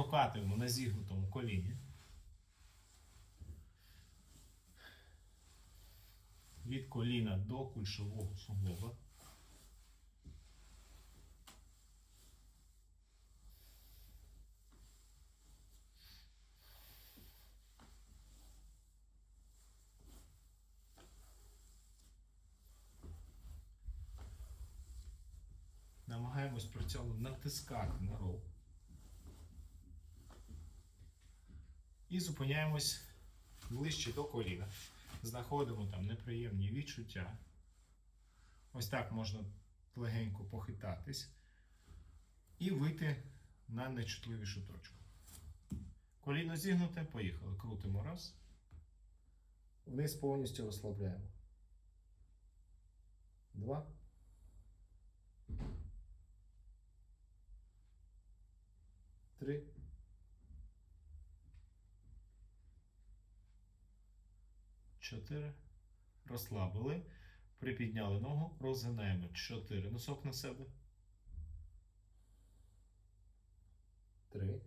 прокатуємо на зігнутому коліні. Від коліна до кульшового суглоба. Намагаємось при цьому натискати на рол. І зупиняємось ближче до коліна. Знаходимо там неприємні відчуття. Ось так можна легенько похитатись і вийти на найчутливішу точку. Коліно зігнуте, поїхали. Крутимо раз. Вниз повністю розслабляємо. Два. Три. Чотири. Розслабили. Припідняли ногу. Розгинаємо. Чотири. Носок на себе. Три.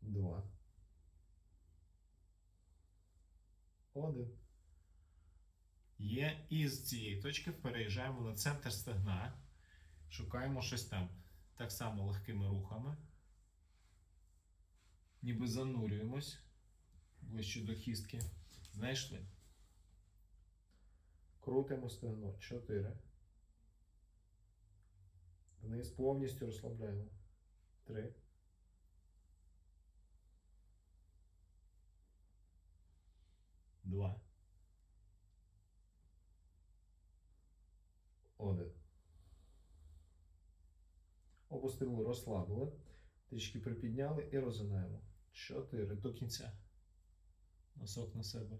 Два. Один. Є. І з цієї точки переїжджаємо на центр стегна. Шукаємо щось там. Так само легкими рухами. Ніби занурюємось ближче до хістки. Знайшли. Крутимо стегно. 4. Вниз повністю розслабляємо. 3. Два. Один. Опустили, розслабили. Трішки припідняли і розгинаємо. Чотири. до кінця. Носок на себе.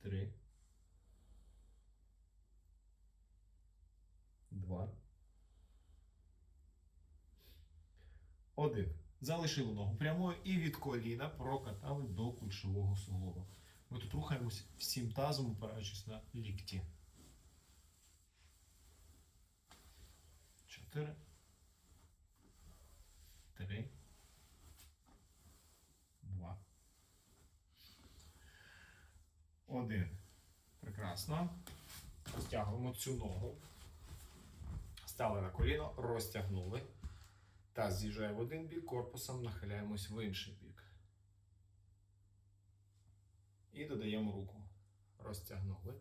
3. 2. 1. Залишили ногу прямою і від коліна прокатали до кульшового суглоба. Ми тут рухаємось всім тазом, опираючись на лікті. Чотири. 1. Прекрасно. Розтягуємо цю ногу. Стали на коліно, розтягнули. Таз з'їжджає в один бік, корпусом нахиляємось в інший бік. І додаємо руку. Розтягнули.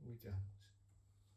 Витягнулися.